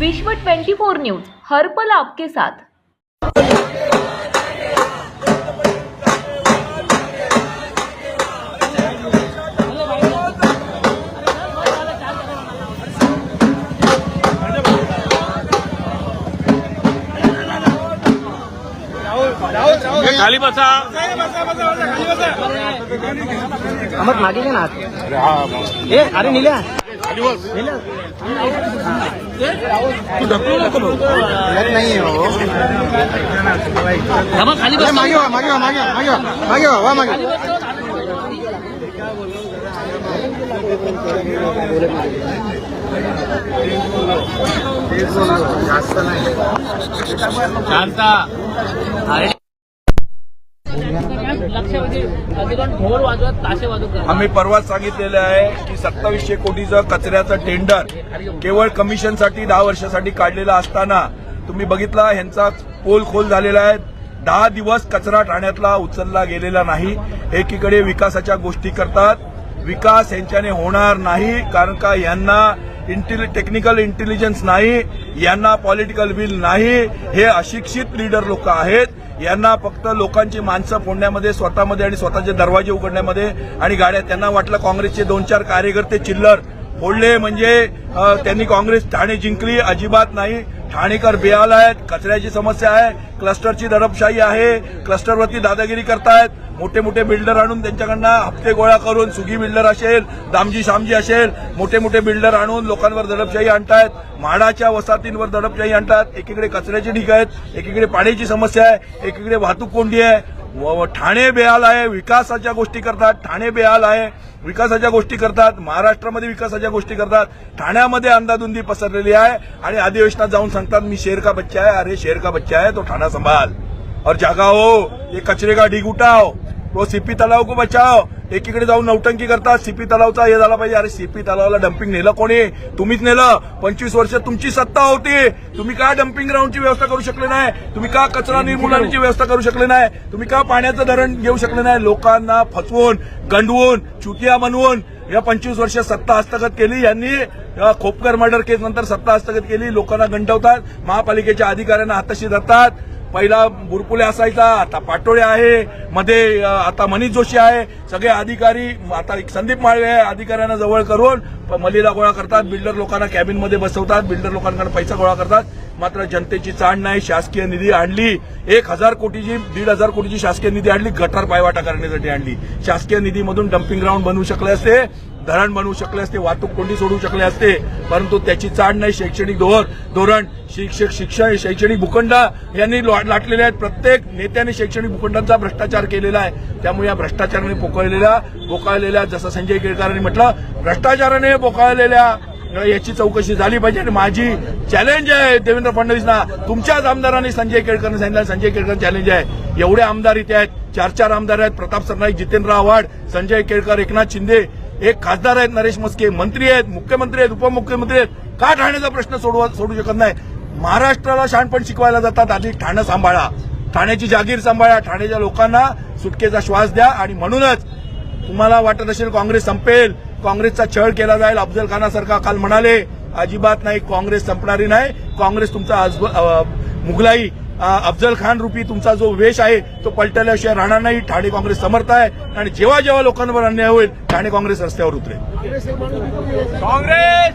विश्व 24 न्यूज हर पल आपके साथ. खाली बसा. अमर मागे घे ना. हात. ए अरे नाही हो मागे वा मागे वा मागे वा, मागे वा मागे वा वा मागे शांता आम्ही परवाच सांगितलेलं आहे की सत्तावीसशे कोटीचं कचऱ्याचं टेंडर केवळ कमिशनसाठी दहा वर्षासाठी काढलेलं असताना तुम्ही बघितला ह्यांचा पोल खोल झालेला आहे. दहा दिवस कचरा ठाण्यातला उचलला गेलेला नाही. एकीकडे विकासाच्या गोष्टी करतात. विकास यांच्याने होणार नाही कारण का यांना इंटेलि टेक्निकल इंटेलिजन्स नाही यांना पॉलिटिकल विल नाही. हे अशिक्षित लीडर लोक आहेत. यांना फक्त लोकांची माणसं फोडण्यामध्ये स्वतःमध्ये आणि स्वतःचे दरवाजे उघडण्यामध्ये आणि गाड्या त्यांना वाटलं काँग्रेसचे दोन चार कार्यकर्ते चिल्लर. फोडले म्हणजे त्यांनी काँग्रेस ठाणे जिंकली अजिबात नाही. ठाणेकर बेहाल आहेत कचऱ्याची समस्या आहे क्लस्टरची दडपशाही आहे क्लस्टरवरती दादागिरी करतायत. मोठे मोठे बिल्डर आणून त्यांच्याकडनं हप्ते गोळा करून सुगी बिल्डर असेल दामजी शामजी असेल मोठे मोठे बिल्डर आणून लोकांवर दडपशाही आणतायत. म्हाडाच्या वसाहतींवर दडपशाही आणतात एकीकडे कचऱ्याची ढीक आहेत एकीकडे पाण्याची समस्या आहे एकीकडे वाहतूक कोंडी आहे. व- ठाणे बेहाल आहे विकासाच्या गोष्टी करतात ठाणे बेहाल आहे विकासाच्या गोष्टी करतात महाराष्ट्रामध्ये विकासाच्या गोष्टी करतात ठाण्यामध्ये अंदाधुंदी पसरलेली आहे आणि अधिवेशनात जाऊन सांगतात मी शेर का बच्चा आहे? अरे शेर का बच्चा आहे तो ठाणा संभाल. और जागा हो ये कचरे का ढीग उठाओ. वो सीपी तलाव को बचाव. एकीकडे जाऊन नौटंकी करतात. सीपी तलावचा हे झाला पाहिजे. अरे सीपी तलावाला डम्पिंग नेलं कोणी? तुम्हीच नेलं. पंचवीस वर्ष तुमची सत्ता होती. तुम्ही का डम्पिंग ग्राउंडची व्यवस्था करू शकले नाही? तुम्ही का कचरा निर्मूलनाची व्यवस्था करू शकले नाही? तुम्ही का पाण्याचं धरण घेऊ शकले नाही? लोकांना फसवून गंडवून चुटिया बनवून या पंचवीस वर्ष सत्ता हस्तगत केली. यांनी या खोपकर मर्डर केस नंतर सत्ता हस्तगत केली. लोकांना गंडवतात महापालिकेच्या अधिकाऱ्यांना हाताशी धरतात. पहिला बुरपुले असायचा आता पाटोळे आहे मध्ये आता मनीष जोशी आहे. सगळे अधिकारी आता एक संदीप माळवे आहे अधिकाऱ्यांना जवळ करून प- मलिदा गोळा करतात बिल्डर लोकांना कॅबिनमध्ये बसवतात बिल्डर लोकांकडे पैसा गोळा करतात. मात्र जनतेची चाण नाही शासकीय निधी आणली. एक हजार कोटीची दीड हजार कोटीची शासकीय निधी आणली गटार पायवाटा करण्यासाठी आणली. शासकीय निधीमधून डम्पिंग ग्राउंड बनवू शकले असते धरण बनवू शकले असते वाहतूक कोंडी सोडू शकले असते परंतु त्याची चाड नाही शैक्षणिक धोर धोरण शिक्षक शिक्षण शैक्षणिक भूखंड यांनी लाटलेले आहेत. प्रत्येक नेत्याने शैक्षणिक भूखंडांचा भ्रष्टाचार केलेला आहे. त्यामुळे या भ्रष्टाचाराने पोकळलेल्या बोकाळलेल्या जसं संजय केळकरांनी म्हटलं भ्रष्टाचाराने बोकाळलेल्या याची चौकशी झाली पाहिजे. आणि माझी चॅलेंज आहे देवेंद्र फडणवीसना. तुमच्याच आमदारांनी संजय केळकरने सांगितलं संजय केळकर चॅलेंज आहे. एवढे आमदार इथे आहेत. चार चार आमदार आहेत. प्रताप सरनाईक जितेंद्र आव्हाड संजय केळकर एकनाथ शिंदे. एक खासदार आहेत नरेश मस्के. मंत्री आहेत मुख्यमंत्री आहेत उपमुख्यमंत्री आहेत. का ठाण्याचा प्रश्न सोडवा सोडू शकत नाही? महाराष्ट्राला शहाणपण शिकवायला जातात. आधी ठाणं सांभाळा. ठाण्याची जागीर सांभाळा. ठाण्याच्या लोकांना सुटकेचा श्वास द्या. आणि म्हणूनच तुम्हाला वाटत असेल काँग्रेस संपेल. काँग्रेसचा छळ केला जाईल अफजल खानासारखा काल म्हणाले अजिबात नाही काँग्रेस संपणारी नाही काँग्रेस तुमचा मुघलाई अफजल खान रूपी तुमचा जो वेश आहे तो पलटल्याशिवाय राहणार नाही ठाणे काँग्रेस समर्थ आहे आणि जेव्हा जेव्हा लोकांवर अन्याय होईल ठाणे काँग्रेस रस्त्यावर उतरेल. काँग्रेस